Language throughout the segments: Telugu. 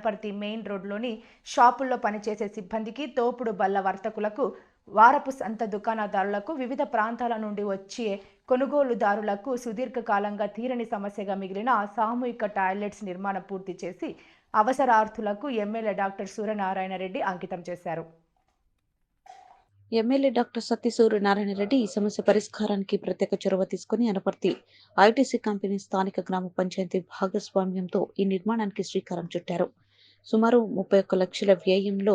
వనపర్తి మెయిన్ రోడ్లోని షాపుల్లో పనిచేసే సిబ్బందికి తోపుడు బల్ల వర్తకులకు వారపు సంత దుకాణదారులకు వివిధ ప్రాంతాల నుండి వచ్చే కొనుగోలుదారులకు సుదీర్ఘకాలంగా తీరని సమస్యగా మిగిలిన సామూహిక టాయిలెట్స్ నిర్మాణం పూర్తి చేసి అవసరార్థులకు ఎమ్మెల్యే డాక్టర్ సూర్యనారాయణ రెడ్డి అంకితం చేశారు. ఎమ్మెల్యే డాక్టర్ సత్య సూర్యనారాయణ రెడ్డి ఈ సమస్య పరిష్కారానికి ప్రత్యేక చొరవ తీసుకుని అనపర్తి ఐటీసీ కంపెనీ స్థానిక గ్రామ పంచాయతీ భాగస్వామ్యంతో ఈ నిర్మాణానికి శ్రీకారం చుట్టారు. సుమారు ముప్పై ఒక్క లక్షల వ్యయంలో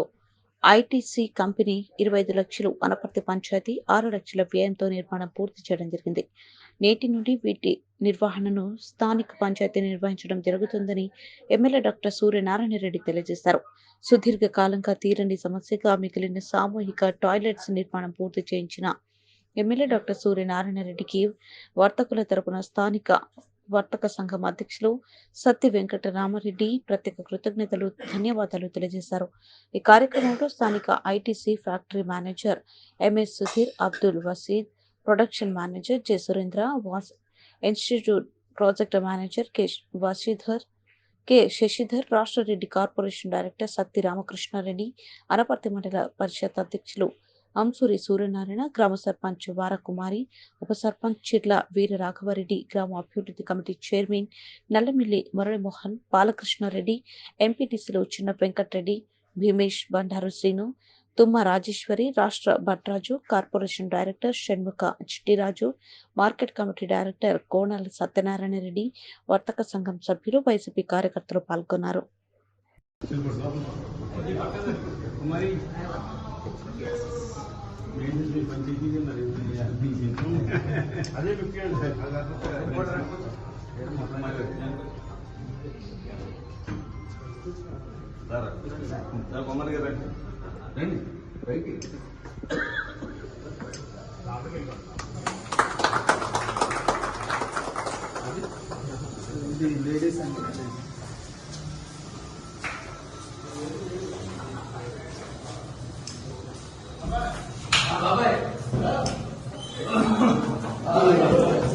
ఐటీసీ కంపెనీ ఇరవై ఐదు లక్షలు వనపర్తి పంచాయతీ ఆరు లక్షల వ్యయంతో నిర్మాణం పూర్తి చేయడం జరిగింది. నేటి నుండి వీటి నిర్వహణను స్థానిక పంచాయతీ నిర్వహించడం జరుగుతుందని ఎమ్మెల్యే డాక్టర్ సూర్యనారాయణ రెడ్డి తెలియజేశారు. సుదీర్ఘ కాలంగా తీరని సమస్యగా మిగిలిన సామూహిక టాయిలెట్స్ నిర్మాణం పూర్తి చేయించిన ఎమ్మెల్యే డాక్టర్ సూర్యనారాయణ రెడ్డికి వర్తకుల తరపున స్థానిక వర్తక సంఘం అధ్యక్షులు సత్య వెంకట రామారెడ్డి ప్రత్యేక కృతజ్ఞతలు ధన్యవాదాలు తెలియజేశారు. ఈ కార్యక్రమంలో స్థానిక ITC factory manager MS Sudheer Abdul Waseed production manager J Surendra was institute project manager K Vasidhar K Sasidhar రాష్ట్ర రెడ్డి కార్పొరేషన్ డైరెక్టర్ సత్తి రామకృష్ణారెడ్డి అనపర్తి మండల పరిషత్ అధ్యక్షులు అంసూరి సూర్యనారాయణ గ్రామ సర్పంచ్ వారకుమారి ఉప సర్పంచ్ చిర్ల వీర రాఘవరెడ్డి గ్రామ అభివృద్ధి కమిటీ చైర్మన్ నల్లమిల్లి మురళీమోహన్ బాలకృష్ణారెడ్డి ఎంపీటీసీలు చిన్న వెంకటరెడ్డి భీమేష్ బండారు శ్రీను తుమ్మ రాజేశ్వరి రాష్ట్ర Bhatraju corporation director Shanmukha Chittiraju market committee director Konala Satyanarayana Reddy వర్తక సంఘం సభ్యులు వైసీపీ కార్యకర్తలు పాల్గొన్నారు. అదే ఫిఫ్టీ అండి సార్ కొమ్మరి గారు రండి పైకి ఇది లేడీస్ అండి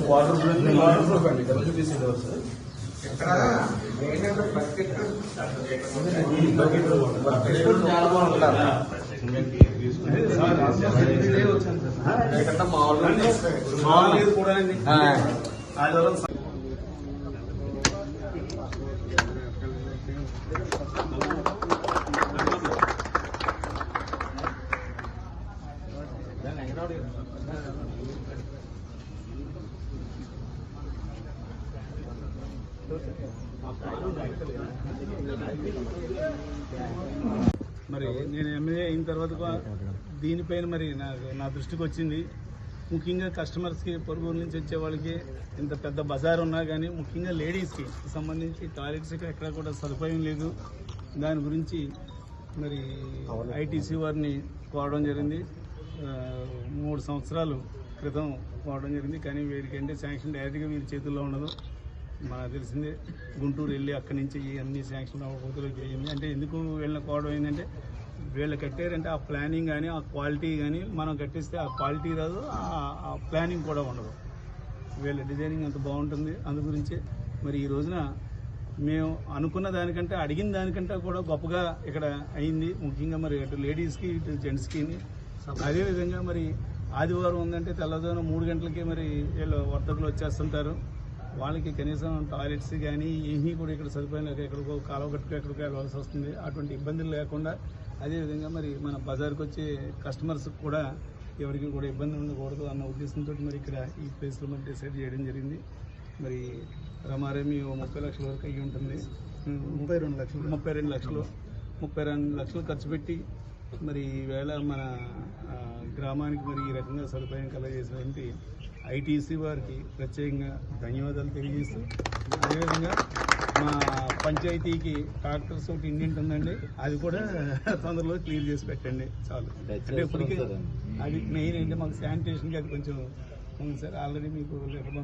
వాటర్ ప్రూఫ్ వాటర్ ప్రూఫ్ అండి బకెట్ బకెట్ చాలా బాగుంటారు మామూలు కూడా అండి ఆదివారం మరి నేను ఎంఏ అయిన తర్వాత దీనిపైన మరి నాకు నా దృష్టికి వచ్చింది. ముఖ్యంగా కస్టమర్స్కి పొరుగు నుంచి వచ్చే వాళ్ళకి ఇంత పెద్ద బజార్ ఉన్నా కానీ ముఖ్యంగా లేడీస్కి సంబంధించి టాయిలెట్స్కి ఎక్కడ కూడా సదుపాయం లేదు. దాని గురించి మరి ఐటీసీ వారిని కోవడం జరిగింది. మూడు సంవత్సరాలు క్రితం కోరడం జరిగింది. కానీ వీడికంటే శాంక్షన్ డైరెక్ట్గా వీరి చేతుల్లో ఉండదు. మనకు తెలిసిందే గుంటూరు వెళ్ళి అక్కడి నుంచి అన్ని శాంక్షన్ అవ్వకపోతే చేయింది అంటే ఎందుకు వెళ్ళిన కోవడం ఏంటంటే వీళ్ళు కట్టారంటే ఆ ప్లానింగ్ కానీ ఆ క్వాలిటీ కానీ మనం కట్టిస్తే ఆ క్వాలిటీ రాదు ఆ- ఆ ప్లానింగ్ కూడా ఉండదు. వీళ్ళ డిజైనింగ్ అంత బాగుంటుంది. అందు గురించి మరి ఈ రోజున మేము అనుకున్న దానికంటే అడిగిన దానికంటే కూడా గొప్పగా ఇక్కడ అయింది. ముఖ్యంగా మరి అటు లేడీస్కి ఇటు జెంట్స్కి అదేవిధంగా మరి ఆదివారం ఉందంటే తెల్లవారుజామున మూడు గంటలకి మరి వీళ్ళు వర్తకులు వచ్చేస్తుంటారు. వాళ్ళకి కనీసం టాయిలెట్స్ కానీ ఏమీ కూడా ఇక్కడ సదుపాయం లేక ఎక్కడికో కాలువ కట్టుకు ఎక్కడికో వెళ్ళాల్సి వస్తుంది. అటువంటి ఇబ్బందులు లేకుండా అదేవిధంగా మరి మన బజార్కి వచ్చే కస్టమర్స్ కూడా ఎవరికి కూడా ఇబ్బంది ఉండకూడదు అన్న ఉద్దేశంతో మరి ఇక్కడ ఈ ప్లేస్లో మరి డిసైడ్ చేయడం జరిగింది. మరి రమారేమి ఓ ముప్పై లక్షల వరకు అయ్యి ఉంటుంది. ముప్పై రెండు లక్షలు. ముప్పై రెండు లక్షలు. ముప్పై రెండు లక్షలు ఖర్చు పెట్టి మరి ఈవేళ మన గ్రామానికి మరి ఈ రకంగా సదుపాయం కలగజేసినటువంటి ఐటీసీ వారికి ప్రత్యేకంగా ధన్యవాదాలు తెలియజేస్తూ అదేవిధంగా మా పంచాయతీకి ట్రాక్టర్స్ ఒకటి ఇండియన్ ఉందండి. అది కూడా తొందరలో క్లియర్ చేసి పెట్టండి. చాలు. అంటే ఇప్పటికే అది మెయిన్ అంటే మాకు శానిటేషన్కి అది కొంచెం ఉంది సార్. ఆల్రెడీ మీకు లెటర్